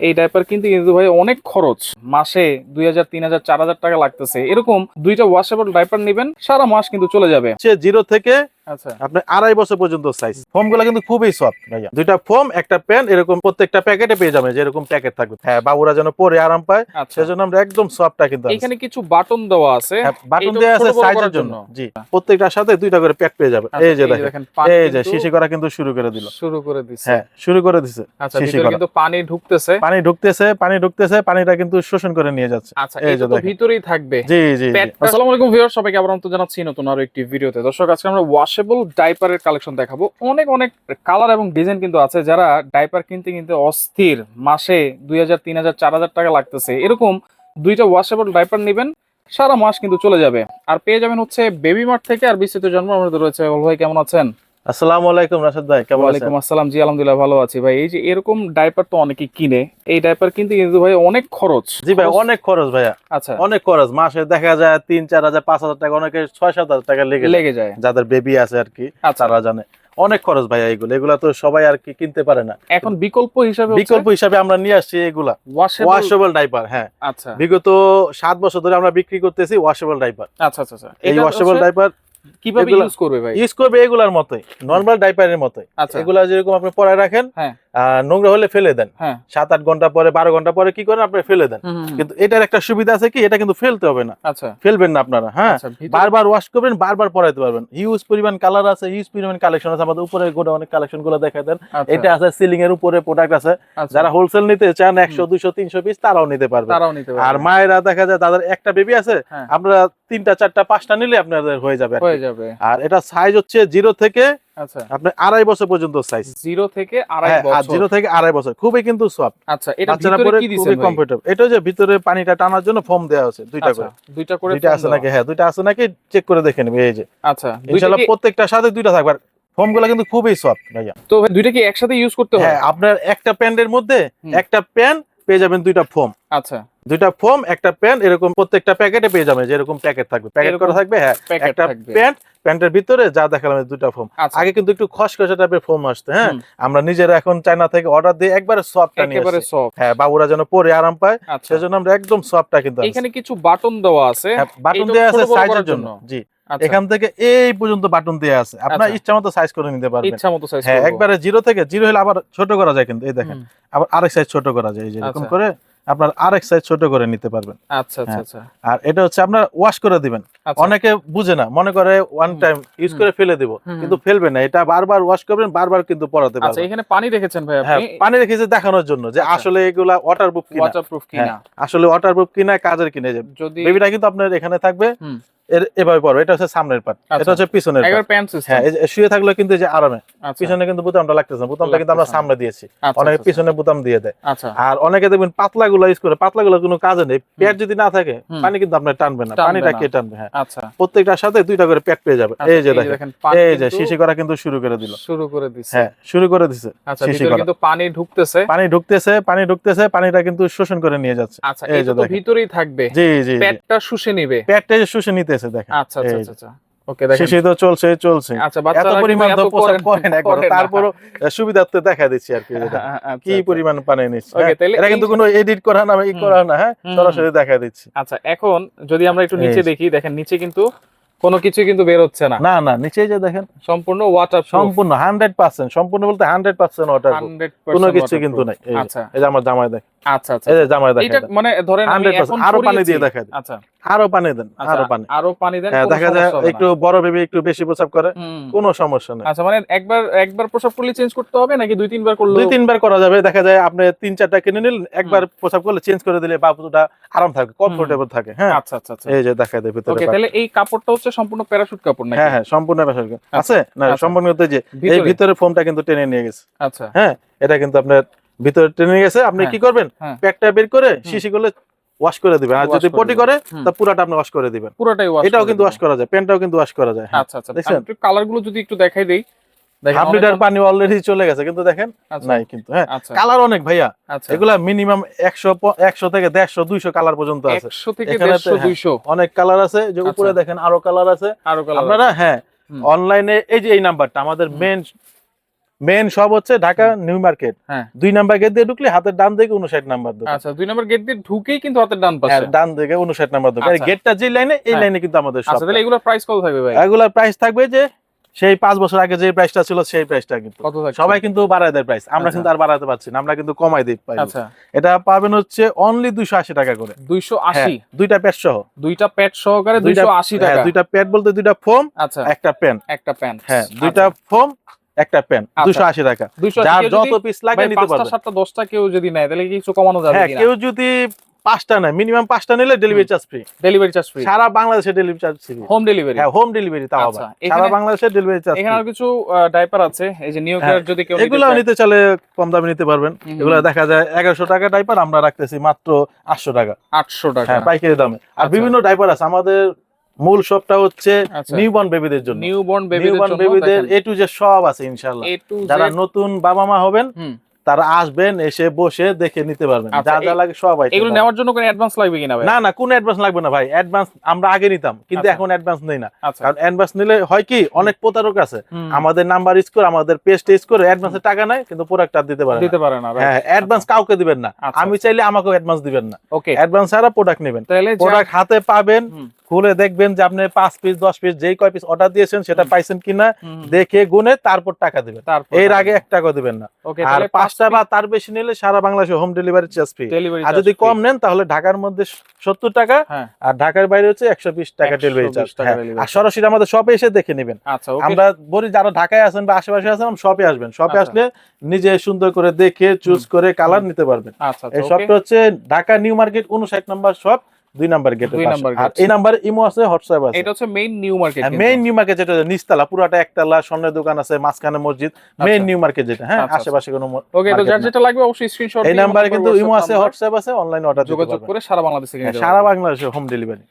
এই ডাইপার কিন্তু কিন্তু ভাই অনেক খরচ। মাসে দুই হাজার, তিন হাজার, চার হাজার টাকা লাগতেছে। এরকম দুইটা ওয়াশেবল ডাইপার নেবেন, সারা মাস কিন্তু চলে যাবে। সে জিরো থেকে আচ্ছা। আপনি আড়াই বছর পর্যন্ত সাইজ ফোমগুলা কিন্তু খুবই সফট ভাইয়া। দুইটা ফোম একটা প্যান্ট এরকম প্রত্যেকটা প্যাকেটে পেয়ে যাবে যেরকম প্যাকেট থাকবে। হ্যাঁ বাবুরা যেন পরে আরাম পায় সেজন্য আমরা একদম সফটটা কিন্তু এখানে কিছু বাটন দেওয়া আছে। বাটন দেওয়া আছে সাইজের জন্য। জন্য। জি প্রত্যেকটার সাথে দুইটা করে প্যাক পেয়ে যাবে এই যে দেখেন পানি এই যে শিশি করা কিন্তু শুরু করে দিল। শুরু করে দিচ্ছে হ্যাঁ শুরু করে দিছে আচ্ছা ভিতরে কিন্তু পানি ঢুকতেছে। পানি ঢুকতেছে পানি ঢুকতেছে পানিটা কিন্তু শোষণ করে নিয়ে যাচ্ছে। আচ্ছা এই যে ভিতরেই থাকবে। জি জি। আসসালামু আলাইকুম ভিউয়ার সবাইকে আবার অন্তত জানাচ্ছি নতুন আরও একটি ভিডিওতে দর্শক আজকে আমরা ওয়াশেবল ডাইপারের কালেকশন দেখাবো। অনেক অনেক কালার এবং ডিজাইন কিন্তু আছে যারা ডাইপার কিনতে কিনতে অস্থির। মাসে দুই হাজার, তিন হাজার, চার হাজার টাকা লাগতেছে। এরকম দুইটা ওয়াশেবল ডাইপার নেবেন, সারা মাস কিন্তু চলে যাবে। আর পেয়ে যাবেন হচ্ছে বেবি মার্ট থেকে, আর বিস্তৃত জন্ম আমাদের রয়েছে ভাই, কেমন আছেন? আসসালামু আলাইকুম রাশেদ ভাই কেমন আছেন? আসসালাম। জি আলহামদুলিল্লাহ ভালো আছি ভাই। এই যে এরকম ডাইপার তো অনেকে কিনে এই ডাইপার কিনতে কিন্তু ভাই অনেক খরচ। জি ভাই অনেক খরচ ভাইয়া। আচ্ছা। অনেক খরচ। মাসে দেখা যায় তিন চার হাজার পাঁচ হাজার টাকা অনেকে ছয় সাত হাজার টাকা লেগে যায়। লেগে যায়। যাদের বেবি আছে আর কি আচ্ছা। তারা জানে। অনেক খরচ ভাইয়া এগুলো। এগুলা তো সবাই আর কি কিনতে পারে না। এখন বিকল্প হিসাবে বিকল্প হিসাবে আমরা নিয়ে আসছি এগুলা। ওয়াশেবল ডাইপার হ্যাঁ। আচ্ছা। বিগত সাত বছর ধরে আমরা বিক্রি করতেছি ওয়াশেবল ডাইপার আচ্ছা আচ্ছা আচ্ছা। এই ওয়াশেবল ডাইপার কীভাবে ইউজ করবে ভাই? ইউজ করবে এগুলার মতোই নরমাল ডাইপারের মতোই। আচ্ছা। এগুলা যেরকম আপনি পরায় রাখেন হ্যাঁ। নোংরা হলে ফেলে দেন। হ্যাঁ। সাত আট ঘণ্টা পরে বারো ঘণ্টা পরে কি করেন? আপনি ফেলে দেন। কিন্তু এটার একটা সুবিধা আছে কি? এটা কিন্তু ফেলতে হবে না। আচ্ছা। ফেলবেন না আপনারা হ্যাঁ? আচ্ছা বারবার ওয়াশ করবেন বারবার পরাইতে পারবেন। হিউজ পরিমাণ কালার আছে হিউজ পরিমাণ কালেকশন আছে। আমাদের উপরে গোটা অনেক কালেকশনগুলো দেখা দেন। আচ্ছা, এটা আছে সিলিং এর উপরে প্রোডাক্ট আছে। যারা হোলসেল নিতে চান একশো দুইশো তিনশো পিস তারাও নিতে পারবে আর মায়েরা দেখা যায় তাদের একটা বেবি আছে হ্যাঁ। আপনারা তিনটা চারটা পাঁচটা নিলে আপনাদের হয়ে যাবে। হয়ে যাবে। আর এটা সাইজ হচ্ছে জিরো থেকে আচ্ছা। আপনি আড়াই বছর পর্যন্ত সাইজ জিরো থেকে আড়াই হ্যাঁ বছর। জিরো থেকে আড়াই বছর। খুবই কিন্তু সফট আচ্ছা এটা ভিতরে কি খুবই দিছেন কমফোর্টেবল এটা যে ভিতরে পানিটা টানার জন্য ফোম দেওয়া আছে দুইটা আচ্ছা, করে। দুইটা করে দুইটা আছে নাকি? হ্যাঁ দুইটা আছে নাকি? চেক করে দেখে নেবে এই যে। আচ্ছা দুইটা ইনশাআল্লাহ প্রত্যেকটার সাথে দুইটা থাকবে। কিন্তু খুবই সফট ভাইয়া। তো দুইটা কি একসাথে ইউজ করতে হ্যাঁ? আপনার একটা প্যান্টের মধ্যে একটা প্যান্ট পেয়ে যাবেন দুইটা ফোম আচ্ছা। দুইটা ফোম একটা প্যান্ট এরকম প্রত্যেকটা প্যাকেটে পেয়ে যাবেন যেরকম প্যাকেট থাকবে। প্যাকেট করা থাকবে হ্যাঁ একটা প্যান্ট প্যান্টের ভিতরে যা দেখালাম দুইটা ফোম আচ্ছা। আগে কিন্তু একটু খসখসে টাইপের ফোম আসতো হ্যাঁ? আমরা নিজেরা এখন চায়না থেকে অর্ডার দিয়ে একবারে সফটটা নিয়ে একেবারে সফট হ্যাঁ বাবুরা যেন পরে আরাম পায় আচ্ছা। সেজন্য আমরা একদম সফটটা কিন্তু। এখানে কিছু বাটন দেওয়া আছে। হ্যাঁ, বাটন দেওয়া আছে সাইজের জন্য। জি। আচ্ছা, এখান থেকে এই পর্যন্ত বাটন দেওয়া আছে। আপনার। ইচ্ছা মতো সাইজ করে নিতে পারবেন। ইচ্ছা মতো সাইজ হ্যাঁ একবারে জিরো থেকে জিরো হলে আবার ছোট করা যায় কিন্তু এই দেখেন। আবার আরেক সাইজ ছোট করা যায় এই যে এরকম। করে আপনার আরেক সাইজ ছোট করে নিতে পারবেন। আচ্ছা আচ্ছা হ্যাঁ। আচ্ছা। আর এটা হচ্ছে আপনার ওয়াশ করে দিবেন। আচ্ছা। অনেকে বুঝে না মনে করে ওয়ান টাইম ইউজ করে ফেলে দিব কিন্তু ফেলবে না। এটা বারবার ওয়াশ করবেন বারবার কিন্তু পরাতে আচ্ছা পারবেন। এখানে পানি রেখেছেন ভাই হ্যাঁ আপনি পানি রেখেছে দেখানোর জন্য যে। আসলে এগুলা ওয়াটারপ্রুফ কিনা। ওয়াটারপ্রুফ কিনা। হ্যাঁ, আসলে ওয়াটারপ্রুফ কিনা কাজের কিনে। যাবে বেবিটা কিন্তু আপনার এখানে থাকবে। এভাবে পড়বে এটা হচ্ছে সামনের পার্ট আচ্ছা। এটা হচ্ছে পিছনের part। প্যান্ট হ্যাঁ শুয়ে থাকলে কিন্তু যে আরামে। আচ্ছা। পিছনে কিন্তু বোতামটা লাগতেছে না। বোতামটা কিন্তু আমরা সামনে দিয়েছি। আচ্ছা, অনেকে আচ্ছা, পিছনে বোতাম দিয়ে দেয়। আচ্ছা। আর অনেকে দেখবেন পাতলা গুলো ইউজ করে। পাতলা গুলো কোনো কাজে নেই। প্যাড যদি না থাকে পানি কিন্তু আপনার টানবে না। পানিটা কে টানবে? হ্যাঁ। আচ্ছা। প্রত্যেকটার সাথে দুইটা করে প্যাড পেয়ে যাবে। আচ্ছা, এই যে দেখেন। এই যে শিশি করা কিন্তু শুরু করে দিল। শুরু করে দিছে। হ্যাঁ শুরু করে দিছে আচ্ছা শিশি করা। কিন্তু পানি ঢুকতেছে। পানি ঢুকতেছে পানি ঢুকতেছে পানিটা কিন্তু শোষণ করে নিয়ে যাচ্ছে। আচ্ছা এই যে ভিতরেই থাকবে। জি জি। পেটটা শুষে নিবে। প্যাডটা যে শুষে নিতেছে দেখেন। আচ্ছা আচ্ছা আচ্ছা আচ্ছা। ওকে দেখেন। শিশি তো চলছে চলছে। আচ্ছা এত পরিমাণ তো এত করেন- একবার তারপরও সুবিধার্থে দেখা দিচ্ছি আর কি আচ্ছা, কি আচ্ছা। পরিমাণ পানি নিচ্ছে Okay? তাহলে এটা কিন্তু কোনো এডিট করা না ই করা না হ্যাঁ? সরাসরি দেখা দিচ্ছি। আচ্ছা এখন যদি আমরা একটু নিচে দেখি দেখেন নিচে কিন্তু কোনো কিছু কিন্তু বের হচ্ছে না। না না নিচে যে দেখেন। সম্পূর্ণ ওয়াটার সম্পূর্ণ হান্ড্রেড পার্সেন্ট সম্পূর্ণ বলতে হান্ড্রেড পার্সেন্ট ওয়াটার কোনো কিছু কিন্তু নাই। আচ্ছা। এই যে আমার জামাই দেখ আচ্ছা আচ্ছা এই যে জামাই দেখ এটা মানে ধরেন আমি এখন আরও পানি দিয়ে দেখা আচ্ছা। আরও পানি দেন আচ্ছা, আরও পানি। আরও পানি দেন হ্যাঁ দেখা যায়। একটু বড় বেবি একটু বেশি প্রসাব করে কোনো সমস্যা নেই। আচ্ছা মানে একবার একবার প্রসাব করলে চেঞ্জ করতে হবে নাকি দুই তিনবার করলে দুই তিনবার করা যাবে দেখা যায় আপনি তিন চারটা কিনে নিলেন একবার প্রসাব করলে চেঞ্জ করে দিলে বাবুটা আরাম থাকে কমফোর্টেবল থাকে হ্যাঁ। আচ্ছা আচ্ছা আচ্ছা। এই যে দেখা দেয় ভিতরে ওকে তাহলে এই কাপড়টা হচ্ছে সম্পূর্ণ প্যারাশুট কাপড় নাকি? হ্যাঁ হ্যাঁ সম্পূর্ণ ব্যাপার আছে? না আচ্ছা। সম্পূর্ণ যে এই ভিতরে? ফোমটা কিন্তু টেনে নিয়ে গেছে। আচ্ছা। হ্যাঁ এটা কিন্তু আপনার ভিতরে টেনে গেছে আপনি হ্যাঁ, কি করবেন। প্যাকটা বের করে শিশি করলে ওয়াশ করে দিবেন। আর যদি পটি করে তা পুরাটা আপনি ওয়াশ করে দিবেন। পুরোটাই ওয়াশ এটাও কিন্তু ওয়াশ করা যায় প্যান্টটাও কিন্তু ওয়াশ করা যায়। আচ্ছা আচ্ছা। দেখছেন? একটু কালারগুলো যদি একটু দেখাই দেই। দেখেন হাফ লিটার পানি অলরেডি চলে গেছে কিন্তু দেখেন আচ্ছা, নাই কিন্তু হ্যাঁ। আচ্ছা। কালার অনেক ভাইয়া। আচ্ছা। এগুলা মিনিমাম একশো একশো থেকে দেড়শো দুইশো কালার পর্যন্ত আছে। হ্যাঁ। অনেক কালার আছে। যে উপরে আচ্ছা। দেখেন আরও কালার আছে। আরও কালার আপনারা হ্যাঁ অনলাইনে এই যে এই নাম্বারটা আমাদের। মেন মেন সব হচ্ছে ঢাকা নিউ মার্কেট হ্যাঁ। দুই নাম্বার গেট দিয়ে ঢুকলে হাতের ডান দিকে উনষাট নাম্বার দোকান। আচ্ছা দুই নম্বর গেট দিয়ে ঢুকেই কিন্তু হাতের ডান হ্যাঁ, পাশে ডান দিকে উনষাট নাম্বার দোকান। আচ্ছা। গেটটা যে লাইনে এই হ্যাঁ। লাইনে কিন্তু আমাদের আচ্ছা তাহলে এগুলোর প্রাইস কত থাকবে ভাই? এগুলার প্রাইস থাকবে যে সেই পাঁচ বছর আগে যে প্রাইসটা ছিল সেই প্রাইসটা কিন্তু। সবাই কিন্তু বাড়ায় দেয় প্রাইস আমরা আচ্ছা। কিন্তু আর বাড়াতে পারছি না আমরা কিন্তু কমাই দিই। আচ্ছা। এটা পাবেন হচ্ছে অনলি দুইশো আশি টাকা করে। দুইশো হ্যাঁ, আশি দুইটা প্যাট সহ। দুইটা প্যাট সহকারে দুইশো আশি হ্যাঁ, টাকা দুইটা প্যাট বলতে দুইটা ফোম আচ্ছা। একটা পেন একটা প্যান্ট হ্যাঁ দুইটা ফোম একটা পেন আচ্ছা। দুশো আশি টাকা। যার যত পিস লাগে নিতে পাঁচটা পারবে। সাতটা দশটা কেউ যদি নেয় তাহলে কিছু কমানো যাবে হ্যাঁ কেউ যদি পাঁচটা নেয় মিনিমাম পাঁচটা নিলে delivery charge free delivery charge free সারা বাংলাদেশে delivery charge free home delivery হ্যাঁ হোম ডেলিভারি তাও আবার। আচ্ছা, সারা এখানে- বাংলাদেশে ডেলিভারি চার্জ এখানে আর কিছু ডাইপার আছে এই যে নিউ হ্যাঁ, যদি কেউ এগুলো নিতে চাইলে কম দামে নিতে পারবেন। এগুলো দেখা যায় এগারোশো টাকা ডাইপার আমরা রাখতেছি মাত্র আটশো টাকা। আটশো টাকা। হ্যাঁ পাইকারি দামে। আর আচ্ছা। বিভিন্ন ডাইপার আছে আমাদের মূল শপটা হচ্ছে আচ্ছা। নিউবর্ন বেবিদের জন্য। নিউ বর্ন বেবিদের নিউবর্ন বেবিদের এ টু যে সব আছে ইনশাআল্লাহ। টু যারা নতুন বাবা মা হবেন তারা আসবেন এসে বসে দেখে নিতে পারবেন। আচ্ছা, যা যা লাগে সব এগুলো নেওয়ার জন্য কোনো অ্যাডভান্স লাগবে কিনা ভাই? না না কোনো অ্যাডভান্স লাগবে না ভাই। অ্যাডভান্স আমরা আগে নিতাম কিন্তু আচ্ছা। এখন অ্যাডভান্স নেই না। আচ্ছা। কারণ অ্যাডভান্স নিলে হয় কি অনেক প্রতারক আছে। আমাদের নাম্বার ইউজ করে আমাদের পেজ ইউজ করে অ্যাডভান্সের টাকা নাই কিন্তু প্রোডাক্ট আর দিতে পারে। দিতে পারে না হ্যাঁ অ্যাডভান্স কাউকে দিবেন না। আচ্ছা। আমি চাইলে আমাকেও অ্যাডভান্স দিবেন না। ওকে অ্যাডভান্স ছাড়া প্রোডাক্ট নেবেন। প্রোডাক্ট হাতে পাবেন। খুলে দেখবেন যে আপনি পাঁচ পিস দশ পিস যেই কয় পিস অর্ডার দিয়েছেন সেটা পাইছেন কিনা দেখে গুনে তারপর টাকা দিবেন। এর আগে এক টাকা দিবেন না। আর পাঁচটা বা তার বেশি নিলে সারা বাংলাদেশে হোম ডেলিভারি চার্জ ফ্রি আর যদি কম নেন তাহলে ঢাকার মধ্যে সত্তর টাকা হ্যাঁ। আর ঢাকার বাইরে হচ্ছে একশো বিশ টাকা ডেলিভারি চার্জ আর সরাসরি আমাদের শপে এসে দেখে নেবেন। আচ্ছা আমরা বলি যারা ঢাকায় আছেন বা আশেপাশে আছেন শপে আসবেন। শপে আচ্ছা। আসলে নিজে সুন্দর করে দেখে চুজ করে কালার নিতে পারবেন। আচ্ছা এই শপটা হচ্ছে ঢাকা নিউ মার্কেট উনষাট নাম্বার শপ দুই নাম্বার গেট আর এই নাম্বার ইমো আছে হোয়াটসঅ্যাপ আছে। এটা হচ্ছে main new market main new market যেটা নিচতলা পুরাটা একতলা স্বর্ণের দোকান আছে মাঝখানে মসজিদ। মেইন নিউ মার্কেট যেটা হ্যাঁ আচ্ছা, আশেপাশে কোনো ওকে তো যার যেটা লাগবে অবশ্যই স্ক্রিনশট এই নাম্বারে কিন্তু ইমো আছে হোয়াটসঅ্যাপ আছে অনলাইন অর্ডার যোগাযোগ করে সারা বাংলাদেশে সারা বাংলাদেশে হোম ডেলিভারি